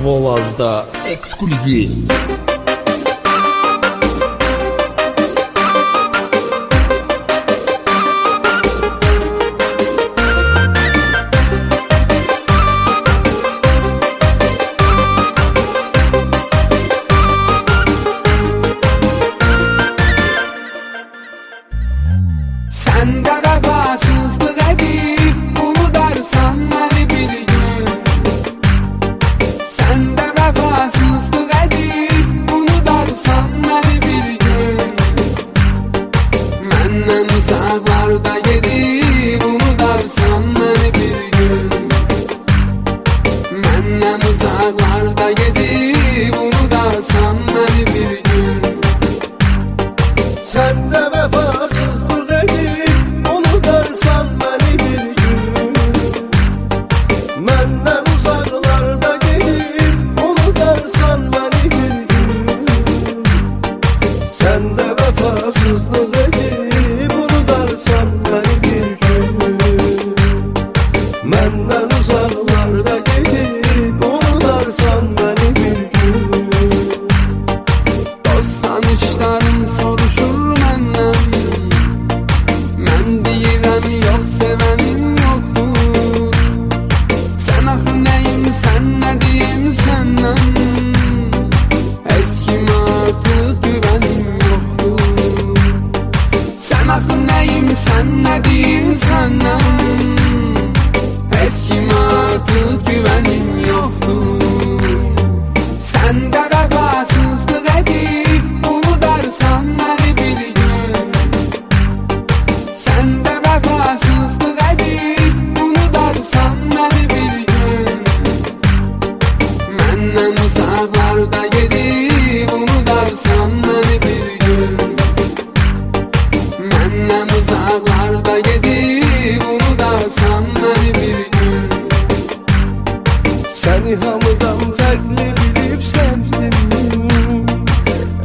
Volaz da Exclusive. aguarda llegar. soruşur seni hamıdan farklı bilip sevdim.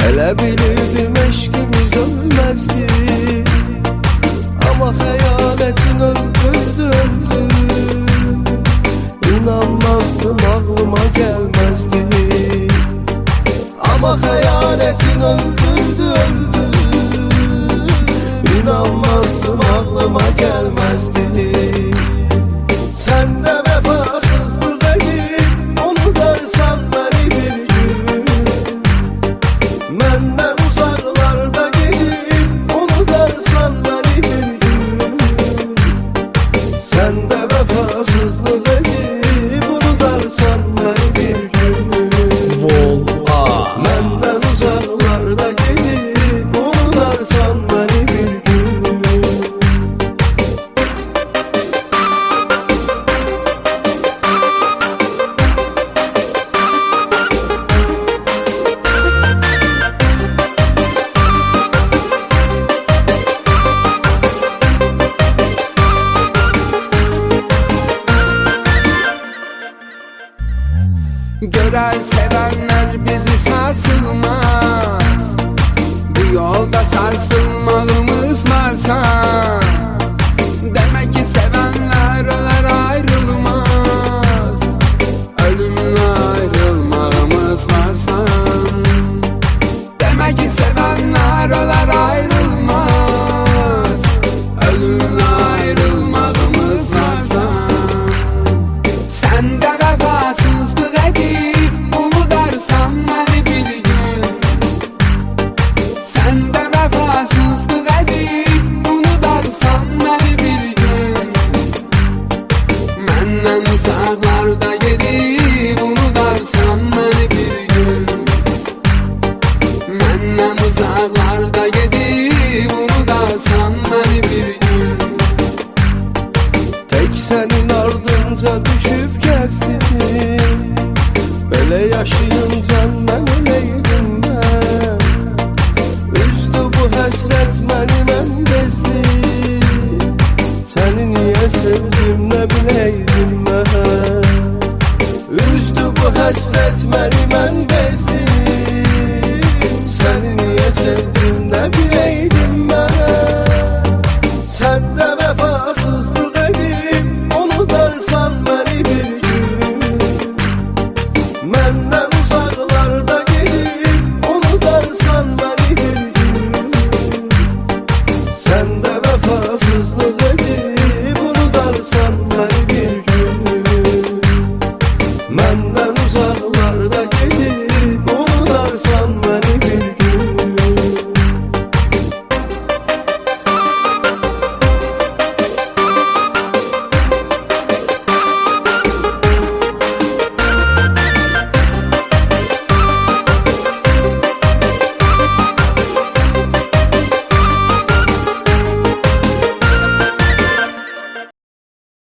Elə bilirdim eşkimiz ölməzdi Ama xəyalətin öldürdü, öldürdü İnanmazdım aklıma gelmezdi. Ama hayaletin öldürdü öldürdü İnanmazdım aklıma gelmezdi. sever Sevenler bizi sarsılmaz. Bu yolda sarsılmalımız varsa Demek ki to